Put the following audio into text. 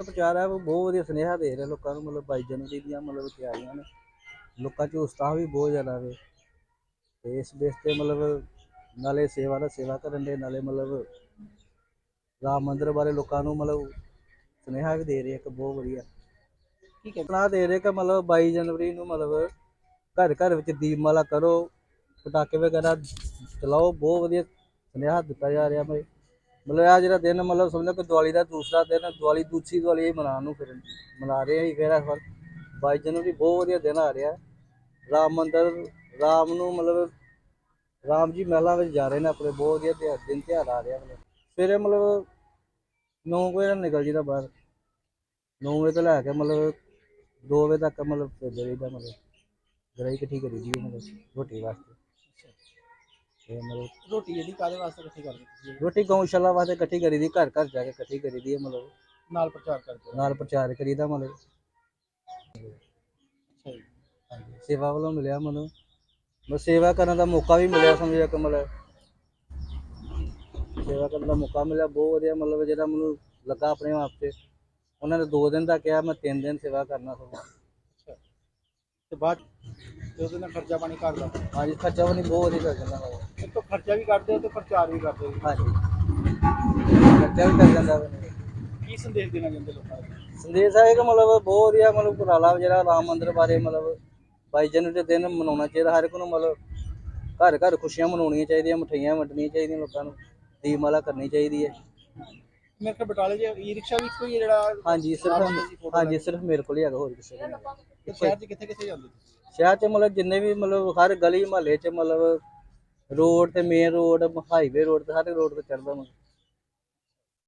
ਪ੍ਰਚਾਰ ਹੈ ਉਹ ਬਹੁਤ ਵਧੀਆ ਸੁਨੇਹਾ ਦੇ ਰਿਹਾ ਲੋਕਾਂ ਨੂੰ ਮਤਲਬ ਬਾਈ ਜਨਵਰੀ ਦੀਆਂ ਮਤਲਬ ਤਿਆਰੀਆਂ ਨੇ। ਲੋਕਾਂ 'ਚ ਉਤਸ਼ਾਹ ਵੀ ਬਹੁਤ ਜ਼ਿਆਦਾ ਵੇ। ਤੇ ਇਸ ਬੇਸ ਤੇ ਮਤਲਬ ਨਾਲੇ ਸੇਵਾ ਦਾ ਸੇਵਾ ਕਰਨ ਦੇ ਨਾਲੇ ਮਤਲਬ ਰਾਮ ਮੰਦਿਰ ਬਾਰੇ ਲੋਕਾਂ ਨੂੰ ਮਤਲਬ ਸੁਨੇਹਾ ਵੀ ਦੇ ਰਹੇ ਇੱਕ ਬਹੁਤ ਵਧੀਆ। ਠੀਕ ਹੈ। ਸਲਾਹ ਦੇ ਰਹੇ ਕਿ ਮਤਲਬ 22 ਜਨਵਰੀ ਨੂੰ ਮਤਲਬ ਘਰ ਘਰ ਵਿੱਚ ਦੀਪਮਾਲਾ ਕਰੋ ਪਟਾਕੇ ਵਗੈਰਾ ਚਲਾਓ ਬਹੁਤ ਵਧੀਆ ਸੁਨੇਹਾ ਦਿੱਤਾ ਜਾ ਰਿਹਾ ਮੈਂ ਮਤਲਬ ਆ ਜਿਹੜਾ ਦਿਨ ਮਤਲਬ ਸਮਝੋ ਕਿ ਦੀਵਾਲੀ ਦਾ ਦੂਸਰਾ ਦਿਨ, ਦੀਵਾਲੀ ਦੂਸਰੀ ਦੀਵਾਲੀ ਮਨਾਉਣ ਨੂੰ ਫਿਰ ਮਨਾ ਰਹੇ ਹਾਂ ਫਿਰ ਇਸ ਵਾਰ 22 ਜਨਵਰੀ ਬਹੁਤ ਵਧੀਆ ਦਿਨ ਆ ਰਿਹਾ। ਰਾਮ ਮੰਦਰ, ਰਾਮ ਨੂੰ ਮਤਲਬ ਰਾਮ ਜੀ ਮਹਿਲਾਂ ਵਿੱਚ ਜਾ ਰਹੇ ਨੇ ਆਪਣੇ, ਬਹੁਤ ਵਧੀਆ ਤਿਉਹਾਰ, ਦਿਨ ਤਿਉਹਾਰ ਆ ਰਿਹਾ ਮਤਲਬ। ਸਵੇਰੇ ਮਤਲਬ 9 ਵਜੇ ਨਾਲ ਨਿਕਲ ਜੀਦਾ ਬਾਹਰ। 9 ਵਜੇ ਤੋਂ ਲੈ ਕੇ ਮਤਲਬ 2 ਵਜੇ ਤੱਕ ਮਤਲਬ ਫਿਰਦੇ ਰਹੀਦਾ ਮਤਲਬ। ਗਰਾਈ ਇਕੱਠੀ ਕਰੀ ਦੀ ਮਤਲਬ ਰੋਟੀ ਵਾਸਤੇ। ਮਤਲਬ ਰੋਟੀ ਜਿਹੜੀ ਕਾਦੇ ਵਾਸਤੇ ਇਕੱਠੀ ਕਰਦੇ ਤੁਸੀਂ? ਰੋਟੀ ਗਊਸ਼ਾਲਾ ਵਾਸਤੇ ਇਕੱਠੀ ਕਰੀ ਦੀ ਘਰ ਘਰ ਜਾ ਕੇ ਇਕੱਠੀ ਕਰੀ ਦੀ ਹੈ ਮਤਲਬ। ਨਾਲ ਪ੍ਰਚਾਰ ਕਰਦੇ ਹੋ? ਨਾਲ ਪ੍ਰਚਾਰ ਕਰੀਦਾ ਮਤਲਬ। ਅੱਛਾ ਜੀ। ਹਾਂਜੀ ਸੇਵਾ ਵੱਲੋਂ ਮਿਲਿਆ ਮੈਨੂੰ ਬਸ ਸੇਵਾ ਕਰਨ ਦਾ ਮੌਕਾ ਵੀ ਮਿਲਿਆ ਸਮਝਿਆ ਕਿ ਮਤਲਬ। ਸੇਵਾ ਕਰਨ ਦਾ ਮੌਕਾ ਮਿਲਿਆ ਬਹੁਤ ਵਧੀਆ ਮਤਲਬ ਜਿਹੜਾ ਮੈਨੂੰ ਲੱਗਾ ਆਪਣੇ ਆਪ ਤੇ। ਉਹਨਾਂ ਨੇ 2 ਦਿਨ ਦਾ ਕਿਹਾ ਮੈਂ 3 ਦਿਨ ਸੇਵਾ ਕਰਨਾ ਸਗੋਂ। ਤੇ ਬਾਅਦ ਤੇ ਉਹਦੇ ਨਾਲ ਖਰਚਾ ਪਾਣੀ ਕਰਦਾ ਹਾਂਜੀ ਖਰਚਾ ਵੀ ਬਹੁਤ ਵਧੀਆ ਕਰ ਜਾਂਦਾ ਵਾ। ਤੋਂ ਖਰਚਾ ਵੀ ਕਰਦੇ ਹੋ ਤੇ ਪ੍ਰਚਾਰ ਵੀ ਕਰਦੇ ਹੋ ਹਾਂਜੀ। ਖਰਚਾ ਵੀ ਕਰ ਜਾਂਦਾ ਵਾ। ਕੀ ਸੰਦੇਸ਼ ਦੇਣਾ ਚਾਹੁੰਦੇ ਲੋਕਾਂ ਨੂੰ? ਸੰਦੇਸ਼ ਹੈ ਕਿ ਮਤਲਬ ਬਹੁਤ ਵਧੀਆ ਮਤਲਬ ਉਪਰਾਲਾ ਜਿਹੜਾ ਰਾਮ ਮੰਦਿਰ ਬਾਰੇ ਮਤਲਬ 22 ਜਨਵਰੀ ਦੇ ਦਿਨ ਮਨਾਉਣਾ ਚਾਹੀਦਾ ਹਰ ਇੱਕ ਨੂੰ ਮਤਲਬ ਘਰ ਘਰ ਖੁਸ਼ੀਆਂ ਮਨਾਉਣੀਆਂ ਚਾਹੀਦੀਆਂ ਮਠਿਆਈਆਂ ਵੰਡਣੀਆਂ ਚਾਹੀਦੀਆਂ ਲੋਕਾਂ ਨੂੰ ਦੀਪਮਾਲਾ ਕਰਨੀ ਚਾਹੀਦੀ ਹੈ। ਮੇਰੇ ਕੋਲ ਬਟਾਲੇ 'ਚ ਈ ਰਿਕਸ਼ਾ ਵੀ ਹੈ ਜਿਹੜਾ ਹਾਂਜੀ ਸਿਰਫ ਹਾਂਜੀ ਸਿਰਫ ਮੇਰੇ ਕੋਲ ਹੀ ਹੈਗਾ ਹੋਰ ਕਿਸੇ ਕੋਲ ਨਹੀਂ ਸ਼ਹਿਰ 'ਚ ਕਿੱਥੇ ਕਿੱਥੇ ਜਾਂਦੇ ਤੁਸੀਂ? ਸ਼ਹਿਰ 'ਚ ਮਤਲਬ ਜਿੰਨੇ ਵੀ ਮਤਲਬ ਹਰ ਗਲੀ ਮਹੱਲੇ 'ਚ ਮਤਲਬ ਰੋਡ ਤੇ ਮੇਨ ਰੋਡ ਹਾਈਵੇ ਰੋਡ ਤੇ ਸਾਰੇ ਰੋਡ ਤੇ ਚੜਦਾ ਮੈਂ।